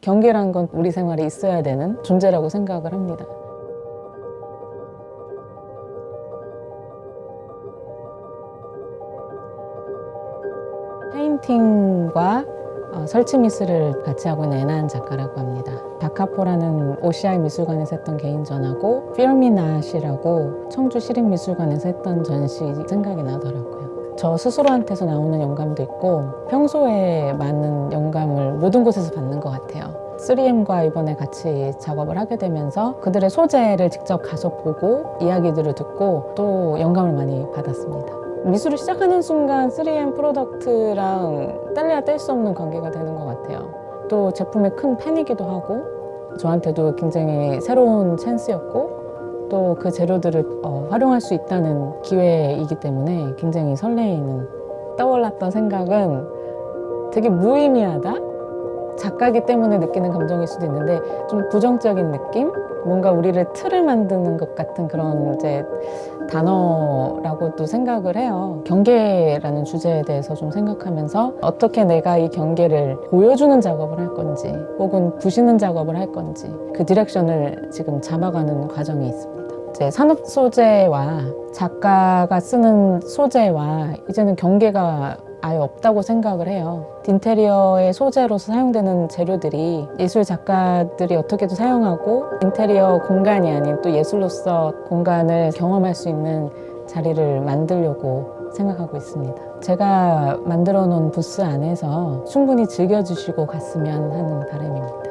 경계란 건 우리 생활에 있어야 되는 존재라고 생각을 합니다. 페인팅과 어, 설치 미술을 같이 하고 애나한 작가라고 합니다. 다카포라는 OCI 미술관에서 했던 개인전하고 필미낫이라고 청주 시립미술관에서 했던 전시 생각이 나더라고요. 저 스스로한테서 나오는 영감도 있고 평소에 많은 영감을 모든 곳에서 받는. 3M과 이번에 같이 작업을 하게 되면서 그들의 소재를 직접 가서 보고 이야기들을 듣고 또 영감을 많이 받았습니다. 미술을 시작하는 순간 3M 프로덕트랑 뗄래야 뗄 수 없는 관계가 되는 것 같아요. 또 제품의 큰 팬이기도 하고 저한테도 굉장히 새로운 찬스였고 또 그 재료들을 어, 활용할 수 있다는 기회이기 때문에 굉장히 설레이는 떠올랐던 생각은 되게 무의미하다? 작가기 때문에 느끼는 감정일 수도 있는데 좀 부정적인 느낌? 뭔가 우리를 틀을 만드는 것 같은 그런 이제 단어라고도 생각을 해요. 경계라는 주제에 대해서 좀 생각하면서 어떻게 내가 이 경계를 보여주는 작업을 할 건지 혹은 부시는 작업을 할 건지 그 디렉션을 지금 잡아가는 과정에 있습니다. 이제 산업 소재와 작가가 쓰는 소재와 이제는 경계가 아예 없다고 생각을 해요. 인테리어의 소재로서 사용되는 재료들이 예술 작가들이 어떻게도 사용하고 인테리어 공간이 아닌 또 예술로서 공간을 경험할 수 있는 자리를 만들려고 생각하고 있습니다. 제가 만들어 놓은 부스 안에서 충분히 즐겨주시고 갔으면 하는 바람입니다.